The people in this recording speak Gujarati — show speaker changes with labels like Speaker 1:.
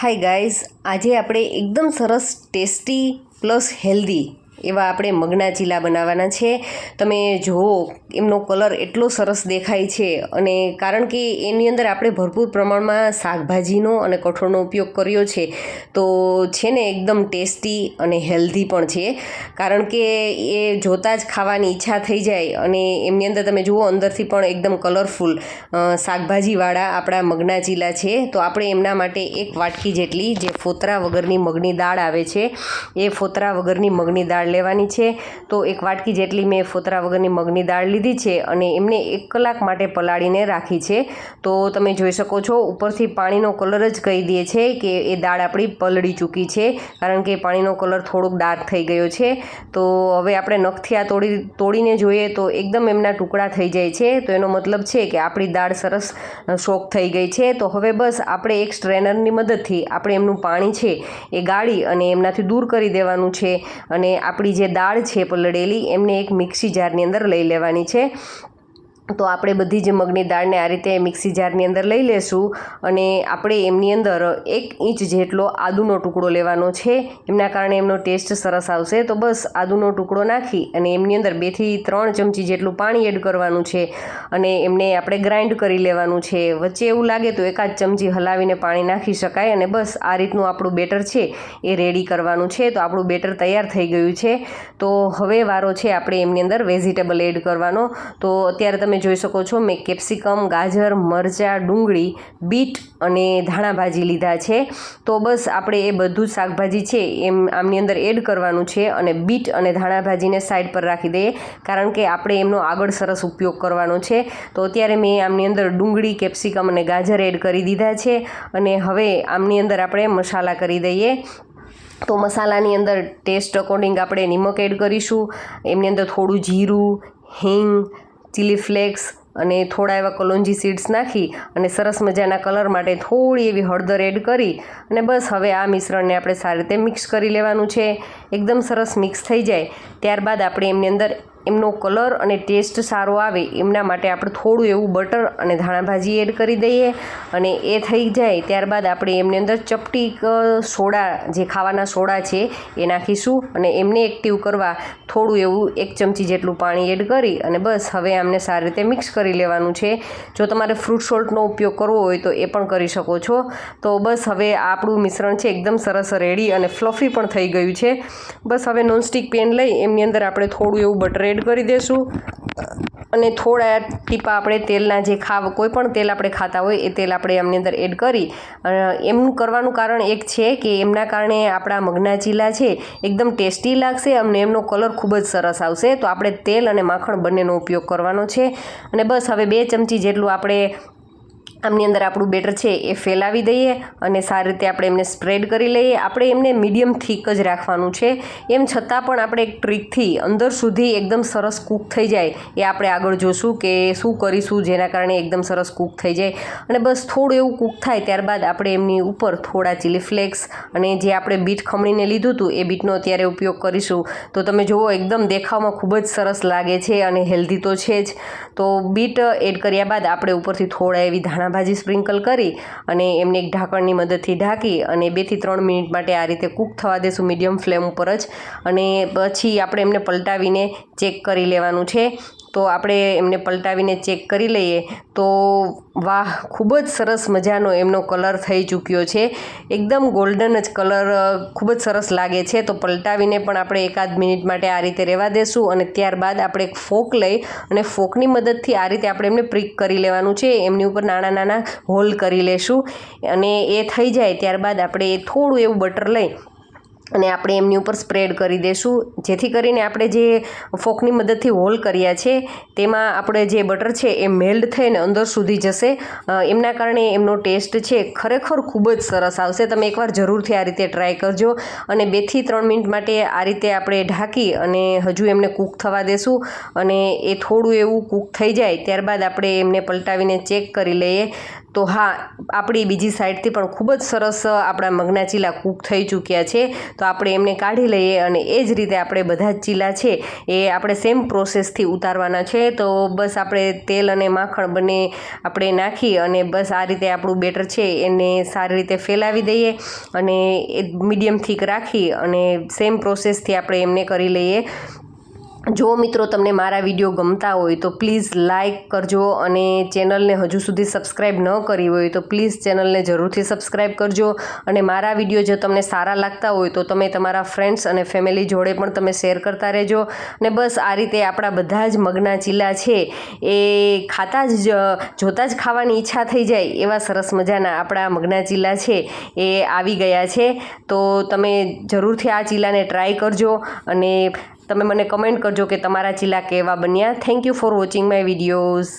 Speaker 1: હાય ગાઈઝ આજે આપણે એકદમ સરસ ટેસ્ટી પ્લસ હેલ્ધી એવા આપણે મગના ચીલા બનાવવાના છે. તમે જુઓ, એમનો કલર એટલો સરસ દેખાય છે અને કારણ કે એની અંદર આપણે ભરપૂર પ્રમાણમાં શાકભાજીનો અને કઠોળનો ઉપયોગ કર્યો છે, તો છે ને એકદમ ટેસ્ટી અને હેલ્ધી પણ છે. કારણ કે એ જોતાં જ ખાવાની ઈચ્છા થઈ જાય અને એમની અંદર તમે જુઓ, અંદરથી પણ એકદમ કલરફુલ શાકભાજીવાળા આપણા મગના ચીલા છે. તો આપણે એમના માટે એક વાટકી જેટલી જે ફોતરા વગરની મગની દાળ આવે છે, એ ફોતરા વગરની મગની દાળ લેવાની છે. તો એક વાટકી જેટલી મેં ફોતરા વગરની મગની દાળ લીધી છે અને એમને એક કલાક માટે પલાળીને રાખી છે. તો તમે જોઈ શકો છો, ઉપરથી પાણીનો કલર જ કહી દે છે કે એ દાળ આપણી પલળી ચૂકી છે, કારણ કે પાણીનો કલર થોડોક ડાર્ક થઈ ગયો છે. તો હવે આપણે નખથી આ તોડી, તોડીને જોઈએ તો એકદમ એમના ટુકડા થઈ જાય છે. તો એનો મતલબ છે કે આપણી દાળ સરસ શોક થઈ ગઈ છે. તો હવે બસ આપણે એક સ્ટ્રેનરની મદદથી આપણે એમનું પાણી છે એ ગાળી અને એમનાથી દૂર કરી દેવાનું છે અને આપણી જે દાળ છે પલળેલી એમને એક મિક્સી જારની અંદર લઈ લેવાની છે. તો આપણે બધી જ મગની દાળને આ રીતે મિક્સી જારની અંદર લઈ લેશું અને આપણે એમની અંદર એક ઇંચ જેટલો આદુનો ટુકડો લેવાનો છે. એમના કારણે એમનો ટેસ્ટ સરસ આવશે. તો બસ આદુનો ટુકડો નાખી અને એમની અંદર બેથી ત્રણ ચમચી જેટલું પાણી એડ કરવાનું છે અને એમને આપણે ગ્રાઇન્ડ કરી લેવાનું છે. વચ્ચે એવું લાગે તો એકાદ ચમચી હલાવીને પાણી નાખી શકાય અને બસ આ રીતનું આપણું બેટર છે એ રેડી કરવાનું છે. તો આપણું બેટર તૈયાર થઈ ગયું છે. તો હવે વારો છે આપણે એમની અંદર વેજીટેબલ એડ કરવાનો. તો અત્યારે તમે જોઈ શકો છો. મેં કેપ્સિકમ, ગાજર, મરચાં, ડુંગળી, બીટ અને ધાણા ભાજી લીધા છે. તો બસ આપણે એ બધું જ શાકભાજી છે એમ આમની અંદર એડ કરવાનું છે અને બીટ અને ધાણા ભાજીને સાઈડ પર રાખી દઈએ. કારણ કે આપણે એમનો આગળ સરસ ઉપયોગ કરવાનો છે. તો અત્યારે મેં આમની અંદર ડુંગળી, કેપ્સિકમ અને ગાજર એડ કરી દીધા છે અને હવે આમની અંદર આપણે મસાલા કરી દઈએ. તો મસાલાની અંદર ટેસ્ટ અકોર્ડિંગ આપણે નિમક એડ કરીશું. એમની અંદર થોડું જીરું, હિંગ ચીલી ફ્લેક્સ અને થોડા એવા કલોંજી સીડ્સ નાખી અને સરસ મજાના કલર માટે થોડી એવી હળદર એડ કરી અને બસ હવે આ મિશ્રણને આપણે સારી રીતે મિક્સ કરી લેવાનું છે. એકદમ સરસ મિક્સ થઈ જાય. ત્યારબાદ આપણે એમની અંદર એમનો કલર અને ટેસ્ટ સારો આવે એમના માટે આપણે થોડું એવું બટર અને ધાણાભાજી એડ કરી દઈએ અને એ થઈ જાય ત્યારબાદ આપણે એમની અંદર ચપટી સોડા જે ખાવાના સોડા છે એ નાખીશું અને એમને એક્ટિવ કરવા થોડું એવું એક ચમચી જેટલું પાણી એડ કરી અને બસ હવે આમને સારી રીતે મિક્સ કરી લેવાનું છે. જો તમારે ફ્રૂટ સોલ્ટનો ઉપયોગ કરવો હોય તો એ પણ કરી શકો છો. તો બસ હવે આપણું મિશ્રણ છે એકદમ સરસ રેડી અને ફ્લફી પણ થઈ ગયું છે. બસ હવે નોનસ્ટિક પેન લઈ એમની અંદર આપણે થોડું એવું બટર એડ કરી દઈશું અને થોડા ટીપા આપણે તેલના જે ખાવ, કોઈ પણ તેલ આપણે ખાતા હોય એ તેલ આપણે એમની અંદર એડ કરી. એમનું કરવાનું કારણ એક છે કે એમના કારણે આપણા મગના ચીલા છે, એકદમ ટેસ્ટી લાગશે અને એમનો કલર ખૂબ જ સરસ આવશે. તો આપણે તેલ અને માખણ બંનેનો ઉપયોગ કરવાનો છે. અને બસ હવે બે ચમચી જેટલું આપણે આમની અંદર આપણું બેટર છે એ ફેલાવી દઈએ અને સારી રીતે આપણે એમને સ્પ્રેડ કરી લઈએ. આપણે એમને મીડિયમ થીક જ રાખવાનું છે. એમ છતાં પણ આપણે એક ટ્રીકથી અંદર સુધી એકદમ સરસ કૂક થઈ જાય એ આપણે આગળ જોશું કે શું કરીશું જેના કારણે એકદમ સરસ કૂક થઈ જાય. અને બસ થોડું એવું કૂક થાય ત્યારબાદ આપણે એમની ઉપર થોડા ચીલી ફ્લેક્સ અને જે આપણે બીટ ખમણીને લીધું હતું એ બીટનો અત્યારે ઉપયોગ કરીશું. તો તમે જુઓ, એકદમ દેખાવમાં ખૂબ જ સરસ લાગે છે અને હેલ્ધી તો છે જ. તો બીટ એડ કર્યા બાદ આપણે ઉપરથી થોડા એવી ધાણા ભાજી સ્પ્રિંકલ કરી અને એમને એક ઢાંકણની મદદથી ઢાંકી અને બેથી ત્રણ મિનિટ માટે આ રીતે કૂક થવા દેશું મીડિયમ ફ્લેમ ઉપર જ. અને પછી આપણે એમને પલટાવીને ચેક કરી લેવાનું છે. તો આપણે એમને પલટાવીને ચેક કરી લઈએ તો વાહ, ખૂબ જ સરસ મજાનો એમનો કલર થઈ ચૂક્યો છે. એકદમ ગોલ્ડન જ કલર ખૂબ જ સરસ લાગે છે. તો પલટાવીને પણ આપણે એકાદ મિનિટ માટે આ રીતે રહેવા દેશું અને ત્યારબાદ આપણે એક ફોક લઈ અને ફોકની મદદથી આ રીતે આપણે એમને પ્રિક કરી લેવાનું છે. એમની ઉપર નાના નાના હોલ કરી લેશું અને એ થઈ જાય. ત્યારબાદ આપણે થોડું એવું બટર લઈ અને આપણે એમની ઉપર સ્પ્રેડ કરી દઈશું જેથી કરીને આપણે જે ફોકની મદદથી હોલ કર્યા છે, તેમાં આપણે જે બટર છે એ મેલ્ડ થઈને અંદર સુધી જશે. એમના કારણે એમનો ટેસ્ટ છે ખરેખર ખૂબ જ સરસ આવશે. તમે એકવાર જરૂરથી આ રીતે ટ્રાય કરજો અને બેથી ત્રણ મિનિટ માટે આ રીતે આપણે ઢાંકી અને હજુ એમને કૂક થવા દેશું અને એ થોડું એવું કૂક થઈ જાય ત્યારબાદ આપણે એમને પલટાવીને ચેક કરી લઈએ. તો હા, આપણી બીજી સાઈડથી પણ ખૂબ જ સરસ આપણા મગના ચીલા કૂક થઈ ચૂક્યા છે. તો આપણે એમને કાઢી લઈએ અને એ જ રીતે આપણે બધા જ ચીલા છે એ આપણે સેમ પ્રોસેસથી ઉતારવાના છે. તો બસ આપણે તેલ અને માખણ બંને આપણે નાખી અને બસ આ રીતે આપણું બેટર છે એને સારી રીતે ફેલાવી દઈએ અને એ મીડિયમ થીક રાખી અને સેમ પ્રોસેસથી આપણે એમને કરી લઈએ. જો મિત્રો તમને મારા વીડિયો ગમતા હોય તો પ્લીઝ લાઇક કરજો અને ચેનલને હજુ સુધી સબસ્ક્રાઈબ ન કરી હોય તો પ્લીઝ ચેનલને જરૂરથી સબસ્ક્રાઈબ કરજો અને મારા વીડિયો જો તમને સારા લાગતા હોય તો તમે તમારા ફ્રેન્ડ્સ અને ફેમિલી જોડે પણ તમે શેર કરતા રહેજો. અને બસ આ રીતે આપણા બધા જ મગના ચીલા છે એ ખાતા જ, જોતાં જ ખાવાની ઈચ્છા થઈ જાય એવા સરસ મજાના આપણા મગના ચીલા છે એ આવી ગયા છે. તો તમે જરૂરથી આ ચીલાને ટ્રાય કરજો અને તમે મને કમેન્ટ કરજો કે તમારા ચીલા કેવા બન્યા. Thank you for watching my videos